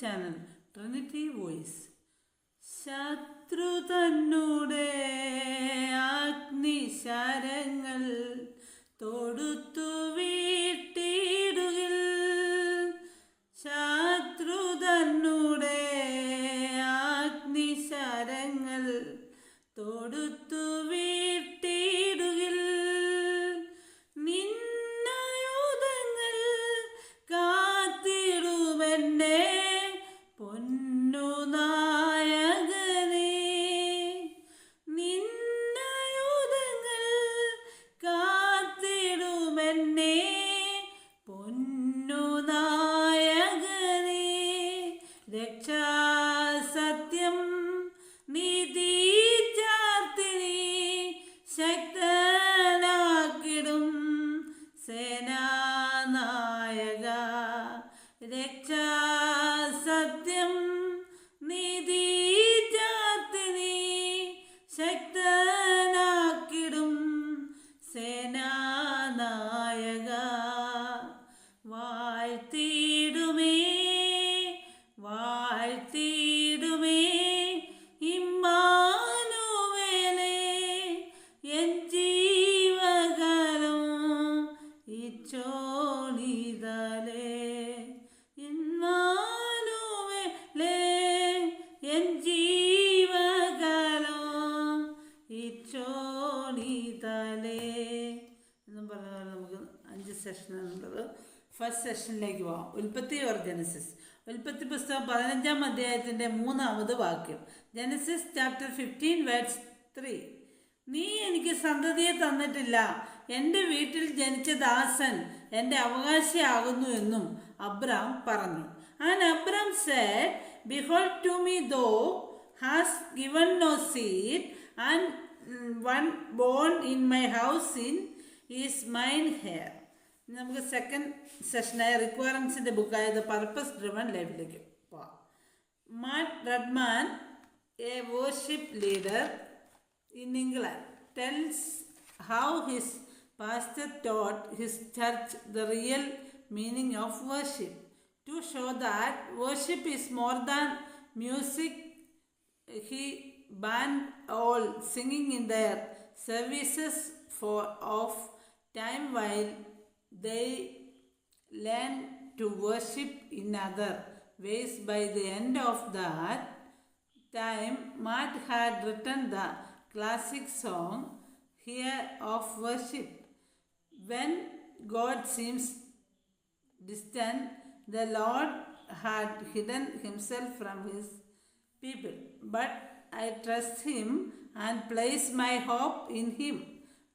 Channel. Trinity voice ശത്രു തന്നൂടെ അഗ്നിശരങ്ങൾ തൊടുത്തു വീട്ടിടുകിൽ. ശത്രു തന്നൂടെ അഗ്നിശരങ്ങൾ തൊടുത്തു വീട്ടിടുകിൽ Sekte അഞ്ച് എന്നുള്ളത്. ഫസ്റ്റ് സെഷനിലേക്ക് പോകാം ഉൽപ്പത്തി ഓർ ജനസിസ് ഉൽപ്പത്തി പുസ്തകം പതിനഞ്ചാം അധ്യായത്തിന്റെ മൂന്നാമത് വാക്യം. Genesis chapter fifteen words three നീ എനിക്ക് സന്തതിയെ തന്നിട്ടില്ല. എന്റെ വീട്ടിൽ ജനിച്ച ദാസൻ എന്റെ അവകാശിയാകുന്നു എന്നും അബ്രാം പറഞ്ഞു. And Abram said behold to me thou hast given no seed and one born in my house in is mine heir നമുക്ക് സെക്കൻഡ് സെഷനായ റിക്വയർമെൻസിൻ്റെ ബുക്കായത് പർപ്പസ് ഡ്രിവൺ ലൈഫിലേക്ക് പോവാം Matt Redman a worship leader in England tells how his pastor taught his church the real meaning of worship. To show that worship is more than music, he banned all singing in their services for of time while they learn to worship in other ways. By the end of that time, Matt had written the classic song Here of Worship. When God seems distant, the Lord had hidden himself from his people. But I trust him and place my hope in him.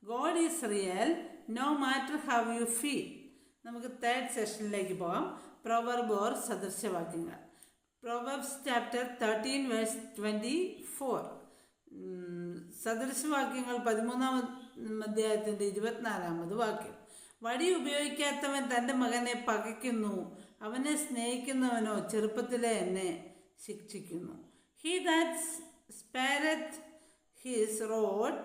God is real no matter how you feel നമുക്ക് third സെഷനിലേക്ക് പോകാം. Proverb or സദൃശവാക്യങ്ങൾ proverbs chapter thirteen verse twenty four സദൃശവാക്യങ്ങൾ പതിമൂന്നാം അധ്യായത്തിന്റെ ഇരുപത്തിനാലാമത് വാക്യം. വടി ഉപയോഗിക്കാത്തവൻ തന്റെ മകനെ പകയ്ക്കുന്നു. അവനെ സ്നേഹിക്കുന്നവനോ ചെറുപ്പത്തിലെ എന്നെ ശിക്ഷിക്കുന്നു. He that spareth his rod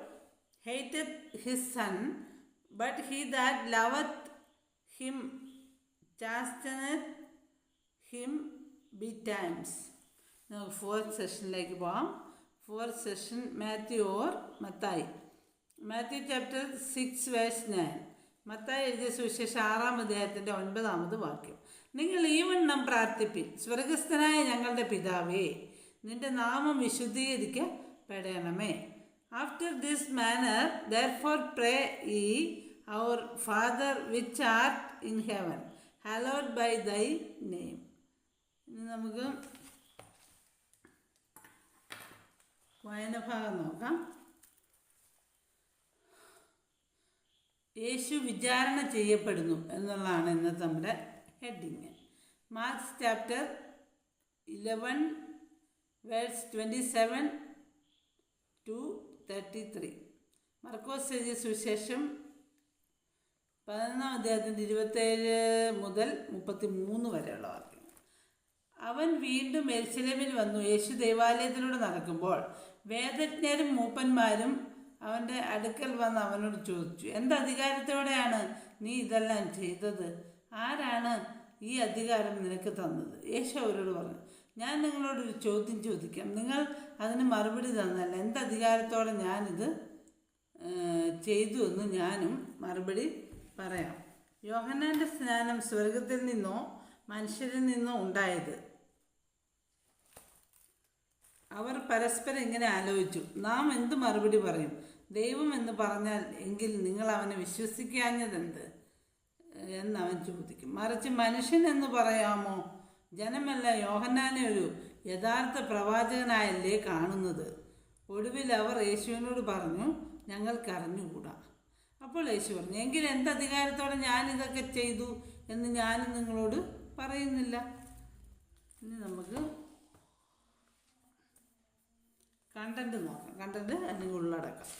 hateth his son but he that loveth him chasteneth him betimes നമുക്ക് ഫോർത്ത് സെഷനിലേക്ക് പോകാം fourth session Matthew or Mathai Matthew chapter six verse nine Mathai എഴുതിയ സുവിശേഷം ആറാം അദ്ദേഹത്തിന്റെ ഒൻപതാമത് വാക്യം. നിങ്ങൾ ഈ വണ്ണം പ്രാർത്ഥിപ്പിൻ. സ്വർഗസ്ഥനായ ഞങ്ങളുടെ പിതാവേ നിന്റെ നാമം വിശുദ്ധീകരിക്കപ്പെടണമേ. After this manner, therefore, pray pray Our Father which art in heaven, hallowed by thy name. ഇനി നമുക്ക് വായനഭാഗം നോക്കാം യേശു വിചാരണ ചെയ്യപ്പെടുന്നു എന്നുള്ളതാണ് ഇന്നത്തെ നമ്മുടെ heading Mark's chapter eleven verse twenty seven to thirty three മർക്കോസ് എഴുതിയ സുവിശേഷം പതിനൊന്നാം അദ്ദേഹത്തിന്റെ ഇരുപത്തേഴ് മുതൽ മുപ്പത്തി മൂന്ന് വരെയുള്ള വാക്യം അവൻ വീണ്ടും എരിശിലേമിൽ വന്നു. യേശു ദേവാലയത്തിലൂടെ നടക്കുമ്പോൾ വേദജ്ഞരും മൂപ്പന്മാരും അവന്റെ അടുക്കൽ വന്ന് അവനോട് ചോദിച്ചു എന്ത് അധികാരത്തോടെയാണ് നീ ഇതെല്ലാം ചെയ്തത്? ആരാണ് ഈ അധികാരം നിനക്ക് തന്നത്? യേശു അവരോട് പറഞ്ഞു ഞാൻ നിങ്ങളോടൊരു ചോദ്യം ചോദിക്കാം. നിങ്ങൾ അതിന് മറുപടി തന്നല്ല എന്ത് അധികാരത്തോടെ ഞാനിത് ചെയ്തു എന്ന് ഞാനും മറുപടി പറയാം. യോഹനാന്റെ സ്നാനം സ്വർഗത്തിൽ നിന്നോ മനുഷ്യരിൽ നിന്നോ ഉണ്ടായത്? അവർ പരസ്പരം ഇങ്ങനെ ആലോചിച്ചു. നാം എന്ത് മറുപടി പറയും? ദൈവം എന്ന് പറഞ്ഞാൽ എങ്കിൽ നിങ്ങൾ അവനെ വിശ്വസിക്കാഞ്ഞതെന്ത്? എന്ന് അവൻ ചോദിക്കും. മറിച്ച് മനുഷ്യൻ എന്ന് പറയാമോ? ജനമല്ല യോഹന്നാനെ ഒരു യഥാർത്ഥ പ്രവാചകനായല്ലേ കാണുന്നത്. ഒടുവിൽ അവർ യേശുവിനോട് പറഞ്ഞു ഞങ്ങൾക്ക് അറിഞ്ഞുകൂടാ അപ്പോൾ യേശു പറഞ്ഞു എങ്കിൽ എന്ത് അധികാരത്തോടെ ഞാനിതൊക്കെ ചെയ്തു എന്ന് ഞാനും നിങ്ങളോട് പറയുന്നില്ല. ഇനി നമുക്ക് കണ്ടന്റ് നോക്കാം. കണ്ടന്റ് അല്ലെങ്കിൽ ഉള്ളടക്കം.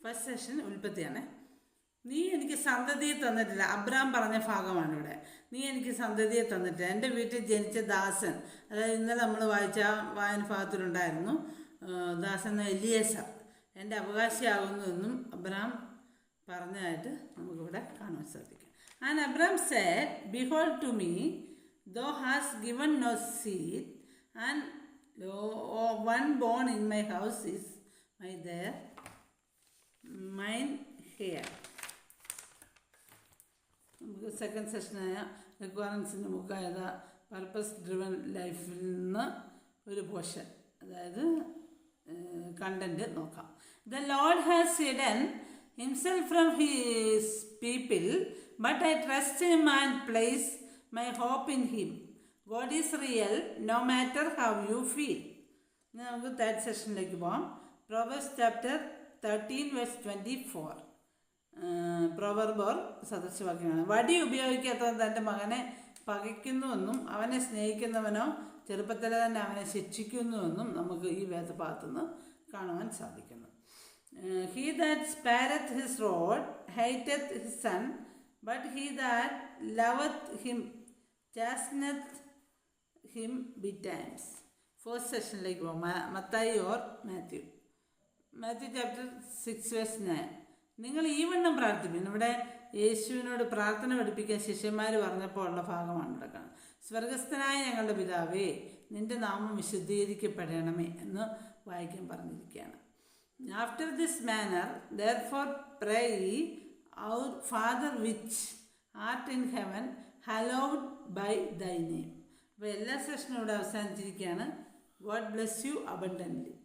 ഫസ്റ്റ് സെഷൻ ഉൽപ്പത്തിയാണ്. നീ എനിക്ക് സന്തതിയെ തന്നിട്ടില്ല. അബ്രാം പറഞ്ഞ ഭാഗമാണ് ഇവിടെ. നീ എനിക്ക് സന്തതിയെ തന്നിട്ടില്ല. എന്റെ വീട്ടിൽ ജനിച്ച ദാസൻ അതായത് ഇന്നലെ നമ്മൾ വായിച്ച വായന ഭാഗത്തിലുണ്ടായിരുന്നു ദാസൻ എന്ന എലിയേസർ. എന്റെ അവകാശിയാകുന്നു എന്നും അബ്രാം പറഞ്ഞതായിട്ട് നമുക്കിവിടെ കാണാൻ സാധിക്കും. And Abram said behold to me thou hast given no seed and one born in my house is my there mine heir നമുക്ക് സെക്കൻഡ് സെഷനായ റിക്വയർമെൻസിന്റെ ബുക്കായത് പർപ്പസ് ഡ്രിവൺ ലൈഫിൽ നിന്ന് ഒരു പോഷൻ അതായത് കണ്ടന്റ് നോക്കാം. The Lord has hidden himself from his people but I trust him and place my hope in him God is real no matter how you feel നമുക്ക് third സെഷനിലേക്ക് പോകാം Proverbs chapter thirteen verse twenty four proverb or സദൃശവാക്യമാണ് വടി ഉപയോഗിക്കാത്തവൻ തന്റെ മകനെ പകയ്ക്കുന്നുവെന്നും അവനെ സ്നേഹിക്കുന്നവനോ ചെറുപ്പത്തിൽ തന്നെ അവനെ ശിക്ഷിക്കുന്നുവെന്നും നമുക്ക് ഈ വേദഭാഗത്തു നിന്ന് കാണുവാൻ സാധിക്കുന്നു. He that spareth his rod hateth his son but he that loveth him chasteneth him betimes first സെഷനിലേക്ക് പോകാം Mathai or Matthew. Matthew chapter six verse nine നിങ്ങൾ ഈ വണ്ണം പ്രാർത്ഥിക്കും. ഇവിടെ യേശുവിനോട് പ്രാർത്ഥന പഠിപ്പിക്കാൻ ശിഷ്യന്മാർ പറഞ്ഞപ്പോൾ ഉള്ള ഭാഗമാണ് ഇവിടെ സ്വർഗസ്ഥനായ ഞങ്ങളുടെ പിതാവേ നിന്റെ നാമം വിശുദ്ധീകരിക്കപ്പെടണമേ എന്ന് വായിക്കാൻ പറഞ്ഞിരിക്കുകയാണ്. After this manner therefore pray our Father which art in heaven hallowed be thy name അപ്പോൾ എല്ലാ സെഷനും ഇവിടെ അവസാനിച്ചിരിക്കുകയാണ്. God bless you abundantly